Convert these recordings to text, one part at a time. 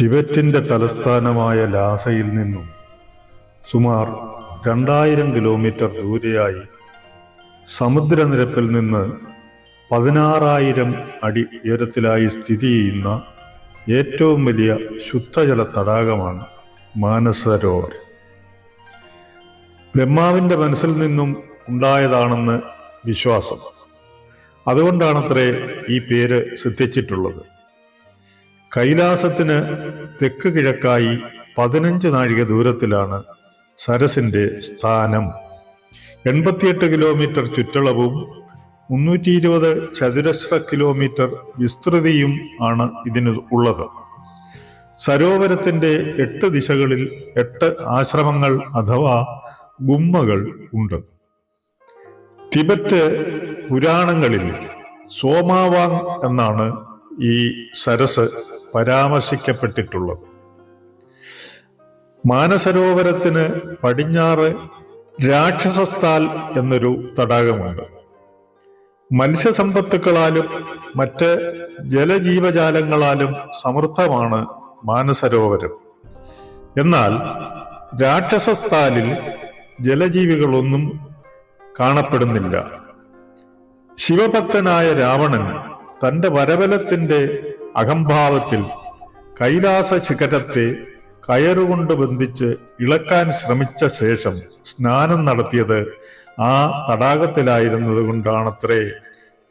ടിബറ്റിന്റെ തലസ്ഥാനമായ ലാസയിൽ നിന്നും സുമാർ രണ്ടായിരം കിലോമീറ്റർ ദൂരെയായി സമുദ്രനിരപ്പിൽ നിന്ന് പതിനാറായിരം അടി ഉയരത്തിലായി സ്ഥിതി ചെയ്യുന്ന ഏറ്റവും വലിയ ശുദ്ധജല തടാകമാണ് മാനസരോവർ. ബ്രഹ്മാവിന്റെ മനസ്സിൽ നിന്നും ഉണ്ടായതാണെന്ന് വിശ്വാസം. അതുകൊണ്ടാണത്രേ ഈ പേര് സിദ്ധിച്ചിട്ടുള്ളത്. കൈലാസത്തിന് തെക്ക് കിഴക്കായി പതിനഞ്ച് നാഴിക ദൂരത്തിലാണ് സരസിന്റെ സ്ഥാനം. എൺപത്തിയെട്ട് കിലോമീറ്റർ ചുറ്റളവും മുന്നൂറ്റി ഇരുപത് ചതുരശ്ര കിലോമീറ്റർ വിസ്തൃതിയും ആണ് ഇതിന് ഉള്ളത്. സരോവരത്തിന്റെ എട്ട് ദിശകളിൽ എട്ട് ആശ്രമങ്ങൾ അഥവാ ഗുമ്മകൾ ഉണ്ട്. തിബറ്റ് പുരാണങ്ങളിൽ സോമാവാങ് എന്നാണ് ഈ സരസ് പരാമർശിക്കപ്പെട്ടിട്ടുള്ളത്. മാനസരോവരത്തിന് പടിഞ്ഞാറ് രാക്ഷസസ്ഥാൽ എന്നൊരു തടാകമുണ്ട്. മത്സ്യസമ്പത്തുക്കളാലും മറ്റ് ജലജീവജാലങ്ങളാലും സമൃദ്ധമാണ് മാനസരോവരം. എന്നാൽ രാക്ഷസസ്ഥാലിൽ ജലജീവികളൊന്നും കാണപ്പെടുന്നില്ല. ശിവഭക്തനായ രാവണൻ തന്റെ വരവലത്തിന്റെ അഹംഭാവത്തിൽ കൈലാസ ശിഖരത്തെ കയറുകൊണ്ട് ബന്ധിച്ച് ഇളക്കാൻ ശ്രമിച്ച ശേഷം സ്നാനം നടത്തിയത് ആ തടാകത്തിലായിരുന്നത് കൊണ്ടാണത്രേ.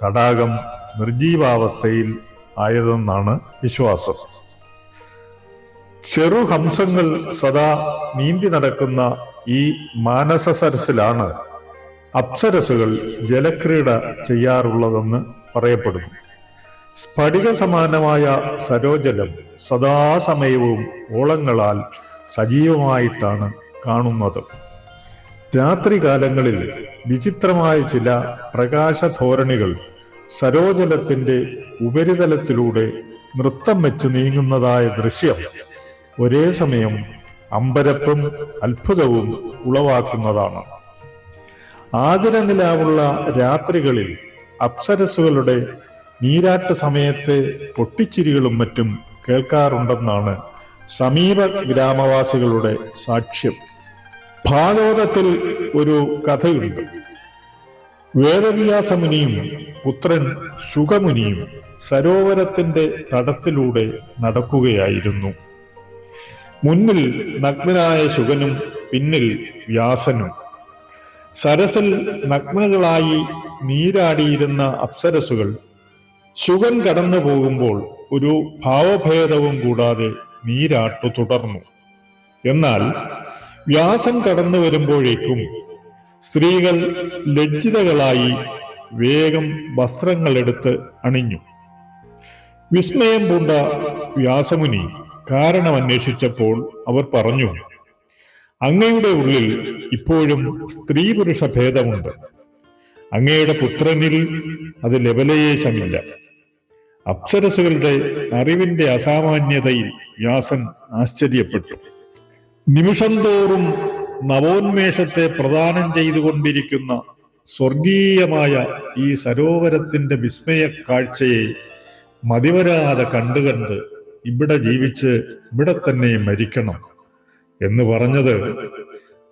തടാകം നിർജീവാവസ്ഥയിൽ ആയതെന്നാണ് വിശ്വാസം. ചെറുഹംസങ്ങൾ സദാ നീന്തി നടക്കുന്ന ഈ മാനസ സരസിലാണ് അപ്സരസുകൾ ജലക്രീഡ ചെയ്യാറുള്ളതെന്ന് പറയപ്പെടുന്നു. സ്ഫടിക സമാനമായ സരോജലം സദാസമയവും ഓളങ്ങളാൽ സജീവമായിട്ടാണ് കാണുന്നത്. രാത്രികാലങ്ങളിൽ വിചിത്രമായ ചില പ്രകാശധോരണികൾ സരോജലത്തിന്റെ ഉപരിതലത്തിലൂടെ നൃത്തം വെച്ച് നീങ്ങുന്നതായ ദൃശ്യം ഒരേ സമയം അമ്പരപ്പും അത്ഭുതവും ഉളവാക്കുന്നതാണ്. ആതിരനിലാവുള്ള രാത്രികളിൽ അപ്സരസുകളുടെ നീരാട്ട് സമയത്ത് പൊട്ടിച്ചിരികളും മറ്റും കേൾക്കാറുണ്ടെന്നാണ് സമീപ ഗ്രാമവാസികളുടെ സാക്ഷ്യം. ഭാഗവതത്തിൽ ഒരു കഥയുണ്ട്. വേദവ്യാസമുനിയും പുത്രൻ ശുഖമുനിയും സരോവരത്തിന്റെ തടത്തിലൂടെ നടക്കുകയായിരുന്നു. മുന്നിൽ നഗ്നനായ ശുഖനും പിന്നിൽ വ്യാസനും. സരസിൽ നഗ്നകളായി നീരാടിയിരുന്ന അപ്സരസുകൾ ശുഗൻ കടന്നു പോകുമ്പോൾ ഒരു ഭാവഭേദവും കൂടാതെ നീരാട്ടു തുടർന്നു. എന്നാൽ വ്യാസം കടന്നു വരുമ്പോഴേക്കും സ്ത്രീകൾ ലജ്ജിതകളായി വേഗം വസ്ത്രങ്ങളെടുത്ത് അണിഞ്ഞു. വിസ്മയം പൂണ്ട വ്യാസമുനി കാരണം അന്വേഷിച്ചപ്പോൾ അവർ പറഞ്ഞു അങ്ങയുടെ ഉള്ളിൽ ഇപ്പോഴും സ്ത്രീ പുരുഷ ഭേദമുണ്ട് അങ്ങയുടെ പുത്രനിൽ അത് ലബലയേശമില്ല. അപ്സരസുകളുടെ അറിവിന്റെ അസാമാന്യതയിൽ വ്യാസൻ ആശ്ചര്യപ്പെട്ടു. നിമിഷം തോറും നവോന്മേഷത്തെ പ്രദാനം ചെയ്തുകൊണ്ടിരിക്കുന്ന സ്വർഗീയമായ ഈ സരോവരത്തിന്റെ വിസ്മയ കാഴ്ചയെ മതിവരാതെ കണ്ടുകണ്ട് ഇവിടെ ജീവിച്ച് ഇവിടെ തന്നെ മരിക്കണം എന്ന് പറഞ്ഞത്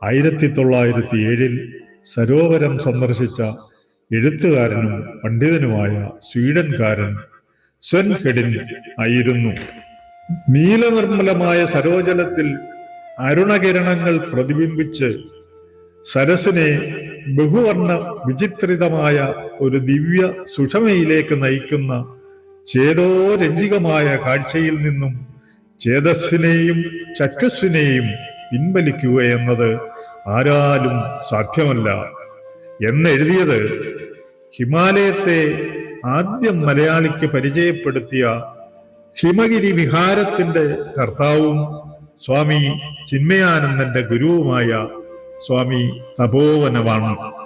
ആയിരത്തി തൊള്ളായിരത്തി ഏഴിൽ സരോവരം സന്ദർശിച്ച എഴുത്തുകാരനും പണ്ഡിതനുമായ സ്വീഡൻകാരൻ സ്വൻ ഹെഡിൻ ആയിരുന്നു. നീലനിർമ്മലമായ സരോജലത്തിൽ അരുണകിരണങ്ങൾ പ്രതിബിംബിച്ച് സരസിനെ ബഹുവർണ വിചിത്രിതമായ ഒരു ദിവ്യ സുഷമയിലേക്ക് നയിക്കുന്ന ചേതോരഞ്ജികമായ കാഴ്ചയിൽ നിന്നും ചേതസ്സിനെയും ചക്ഷുസ്സിനെയും പിൻവലിക്കുക എന്നത് ആരാലും സാധ്യമല്ല. എന്നെഴുതിയത് ഹിമാലയത്തെ ആദ്യം മലയാളിക്ക് പരിചയപ്പെടുത്തിയ ഹിമഗിരി വിഹാരത്തിന്റെ കർത്താവും സ്വാമി ചിന്മയാനന്ദന്റെ ഗുരുവുമായ സ്വാമി തപോവനമാണ്